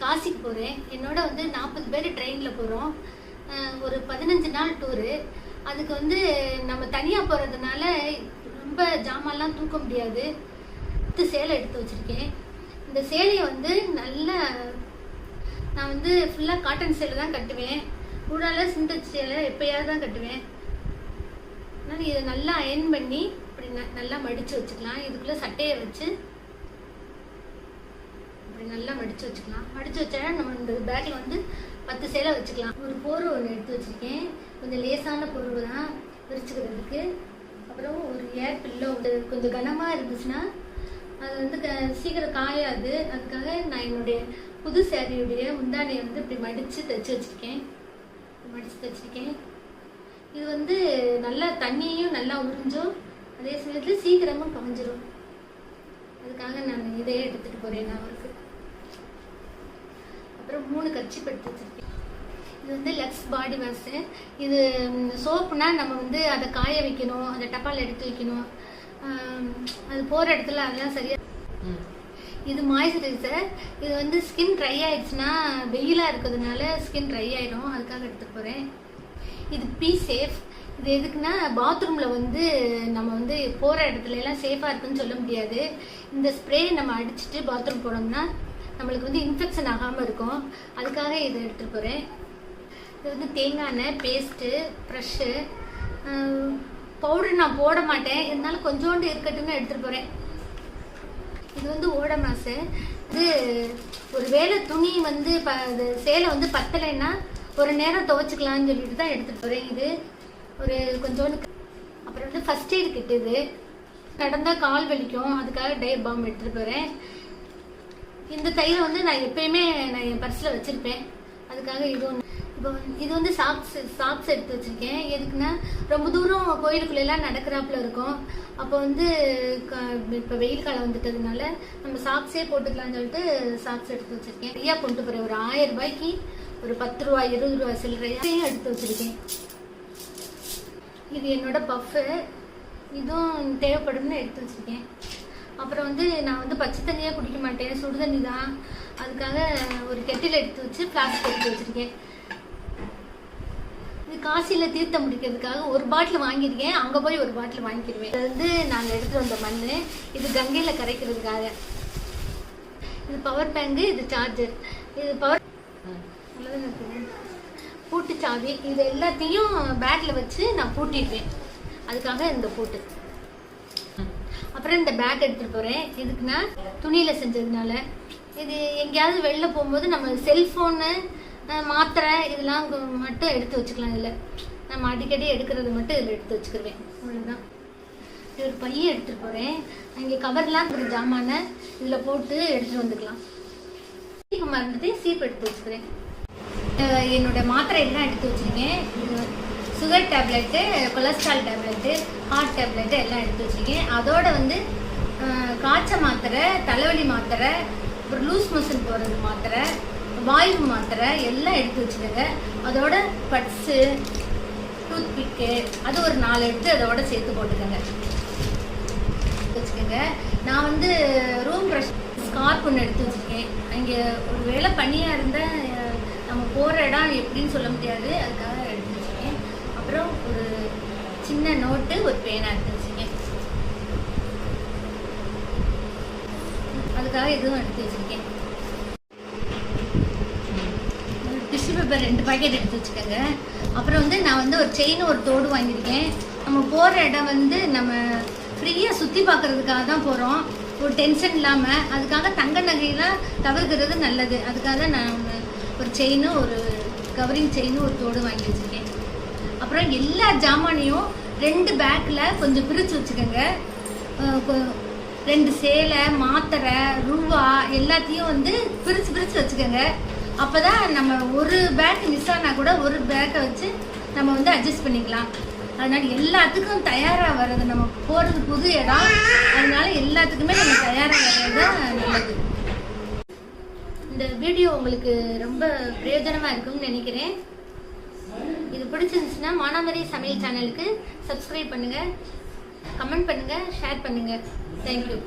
காசிக்கு போகிறேன் என்னோட வந்து நாற்பது பேர் ட்ரெயினில் போகிறோம் ஒரு பதினஞ்சு நாள் டூரு அதுக்கு வந்து நம்ம தனியாக போகிறதுனால ரொம்ப ஜாமான்லாம் தூக்க முடியாது. பத்து சேலை எடுத்து வச்சுருக்கேன். இந்த சேலையை வந்து நல்ல நான் வந்து ஃபுல்லாக காட்டன் சேலை தான் கட்டுவேன். கூடால சிந்தச் சேலை எப்பயாவது தான் கட்டுவேன். அதனால் இதை நல்லா அயன் பண்ணி இப்படி ந- நல்லா மடித்து வச்சுக்கலாம். இதுக்குள்ளே சட்டையை வச்சு மடித்து வச்சுக்கலாம். மடித்து வச்சோன்னா நம்ம இந்த பேக்கில் வந்து பத்து சேலை வச்சுக்கலாம். ஒரு போர்வை ஒன்று எடுத்து வச்சுருக்கேன். கொஞ்சம் லேசான பொருள் தான் விரிச்சுக்கிறதுக்கு. அப்புறம் ஒரு ஏர் பில்லோ கொஞ்சம் கனமாக இருந்துச்சுன்னா அது வந்து க- சீக்கிரம் காயாது. அதுக்காக நான் என்னுடைய புது சேரீயுடைய முந்தானையை வந்து இப்படி மடித்து தைச்சி வச்சுருக்கேன். மடித்து தைச்சிருக்கேன். இது வந்து நல்லா தண்ணியையும் நல்லா உறிஞ்சும். அதே சமயத்தில் சீக்கிரமாக காஞ்சிரும் அதுக்காக நான் இதையே எடுத்துகிட்டு போகிறேன் நான் அவருக்கு. அப்புறம் மூணு கட்சி எடுத்து வச்சிருக்கேன் இது வந்து லக்ஸ் பாடி வாஷு இது சோப்புனா நம்ம வந்து அதை காய வைக்கணும் அதை டப்பால் எடுத்து வைக்கணும். அது போகிற இடத்துல அதெல்லாம் சரியா இது மாய்ஸ்சரைசர் இது வந்து ஸ்கின் ட்ரை ஆயிடுச்சுன்னா வெயிலாக இருக்கிறதுனால ஸ்கின் ட்ரை ஆயிடும் அதுக்காக எடுத்துட்டு போகிறேன் இது பி சேஃப் இது எதுக்குன்னா பாத்ரூமில் வந்து நம்ம வந்து போகிற இடத்துல எல்லாம் சேஃபாக இருக்குன்னு சொல்ல முடியாது. இந்த ஸ்ப்ரே நம்ம அடிச்சுட்டு பாத்ரூம் போனோம்னா நம்மளுக்கு வந்து இன்ஃபெக்ஷன் ஆகாமல் இருக்கும். அதுக்காக இதை எடுத்துகிட்டு போகிறேன் இது வந்து தேங்காய் எண்ணெய் பேஸ்ட்டு ப்ரெஷ்ஷு பவுடர் நான் போட மாட்டேன். இருந்தாலும் கொஞ்சோண்டு இருக்கட்டும்னு எடுத்துகிட்டு போகிறேன் இது வந்து ஓட மாசு. இது ஒரு வேளை துணி வந்து ப இது சேலை வந்து பத்தலைன்னா ஒரு நேரம் துவைச்சிக்கலாம்னு சொல்லிட்டு தான் எடுத்துகிட்டு போகிறேன் இது ஒரு கொஞ்சோண்டு அப்புறம் வந்து ஃபர்ஸ்ட் எய்ட் கிட்டு இது நடந்தா கால் வலிக்கும். அதுக்காக டே பாம் எடுத்துகிட்டு போகிறேன் இந்த தயிர் வந்து நான் எப்பயுமே நான் என் பர்ஸில் வச்சுருப்பேன். அதுக்காக இது ஒன்று இப்போ வந்து- இது வந்து சாக்ஸ் சாக்ஸ் எடுத்து வச்சுருக்கேன். எதுக்குன்னா ரொம்ப தூரம் கோயிலுக்குள்ளெல்லாம் நடக்கிறாப்புல இருக்கும். அப்போ வந்து இப்போ வெயில் காலம் வந்துட்டதுனால நம்ம சாக்ஸே போட்டுக்கலாம்னு சொல்லிட்டு சாக்ஸ் எடுத்து வச்சுருக்கேன். நிறையா கொண்டு போகிறேன் ஒரு ஆயிரம் ரூபாய்க்கு ஒரு பத்து ரூபா இருபது ரூபா சில்லறையும் எடுத்து வச்சுருக்கேன். இது என்னோட பஃப்பு. இதுவும் தேவைப்படும்னு எடுத்து வச்சுருக்கேன். அப்புறம் வந்து நான் வந்து பச்சை தண்ணியாக குடிக்க மாட்டேன் சுடு தண்ணி தான். அதுக்காக ஒரு கெட்டில் எடுத்து வச்சு ஃப்ளாஸ்க் எடுத்து வச்சுருக்கேன். இது காசியில் தீர்த்தம் முடிக்கிறதுக்காக ஒரு பாட்டில் வாங்கியிருக்கேன். அங்கே போய் ஒரு பாட்டில் வாங்கிடுவேன் இது வந்து நாங்கள் எடுத்துகிட்டு வந்த மண் இது கங்கையில் கரைக்கிறதுக்காக. இது பவர் பேங்கு இது சார்ஜர் இது பவர் பூட்டு சாவி. இது எல்லாத்தையும் பேக்கில் வச்சு நான் பூட்டிடுவேன். அதுக்காக இந்த பூட்டு. அப்புறம் இந்த பேக் எடுத்துகிட்டு போகிறேன் இதுக்குன்னா துணியில் செஞ்சதுனால. இது எங்கேயாவது வெளில போகும்போது நம்ம செல்ஃபோனு மாத்திரை இதெல்லாம் மட்டும் எடுத்து வச்சுக்கலாம் இதில். நம்ம அடிக்கடி எடுக்கிறது மட்டும் இதில் எடுத்து வச்சுக்கிருவேன். அவ்வளோதான் இது ஒரு பையன் எடுத்துகிட்டு போகிறேன் அங்கே கவர்லாம் இருக்கிற ஜாமானை. இதில் போட்டு எடுத்துகிட்டு வந்துக்கலாம். சீப்பு மறந்துட்டு சீப் எடுத்து வச்சுக்கிறேன். என்னோட மாத்திரை எல்லாம் எடுத்து வச்சிருக்கேன். Sugar tablet cholesterol tablet heart tablet எல்லாம் எடுத்து வச்சுருக்கேன். அதோட வந்து காய்ச்சல் காய்ச்ச மாத்திரை தலைவலி மாத்திரை அப்புறம் லூஸ் மோஷன் போகிறது மாத்திரை வாய்வு மாத்திரை எல்லாம் எடுத்து வச்சுக்கோங்க அதோட பட்ஸு டூத் பிக்கு அது ஒரு நாலு எடுத்து அதோட சேர்த்து போட்டுக்கோங்க. வச்சுக்கோங்க. நான் வந்து ரூம் ப்ரஷ் ஸ்கார்ப் ஒன்று எடுத்து வச்சுருக்கேன். அங்கே ஒரு வேலை பனியாக இருந்தால் நம்ம போகிற இடம் எப்படின்னு சொல்ல முடியாது. அதுக்காக அப்புறம் ஒரு சின்ன நோட்டு ஒரு பேனா எடுத்து வச்சுருக்கேன் அதுக்காக இதுவும் எடுத்து வச்சுருக்கேன் டிஷ்யூ பேப்பர் ரெண்டு பாக்கெட் எடுத்து வச்சுக்கோங்க. அப்புறம் வந்து நான் வந்து ஒரு செயின் ஒரு தோடு வாங்கியிருக்கேன். நம்ம போகிற இடம் வந்து நம்ம ஃப்ரீயாக சுற்றி பார்க்கறதுக்காக தான் போகிறோம் ஒரு டென்ஷன் இல்லாமல் அதுக்காக தங்க நகையெல்லாம் தவிர்க்கிறது நல்லது. அதுக்காக தான் நான் ஒரு- ஒரு செயினும் ஒரு கவரிங் செயினும் ஒரு தோடு வாங்கி வச்சுருக்கேன். அப்புறம் எல்லா ஜாமானையும் ரெண்டு பேக்கில் கொஞ்சம் பிரித்து வச்சுக்கோங்க. ரெண்டு சேலை மாத்திரை ரூபா எல்லாத்தையும் வந்து பிரித்து பிரித்து வச்சுக்கோங்க. அப்போ தான் நம்ம ஒரு பேக் மிஸ் ஆனால் கூட ஒரு பேக்கை வச்சு நம்ம வந்து அட்ஜஸ்ட் பண்ணிக்கலாம். அதனால் எல்லாத்துக்கும் தயாராக வர்றது நம்ம போகிறது புது இடம். அதனால எல்லாத்துக்குமே நம்ம தயாராக வர்றது தான் நல்லது. இந்த வீடியோ உங்களுக்கு ரொம்ப பிரயோஜனமாக இருக்கும்னு நினைக்கிறேன். இது பிடிச்சிருந்துச்சுன்னா மானாமரி சமையல் சேனலுக்கு சப்ஸ்கிரைப் பண்ணுங்கள் கமெண்ட் பண்ணுங்கள் ஷேர் பண்ணுங்கள் தேங்க்யூ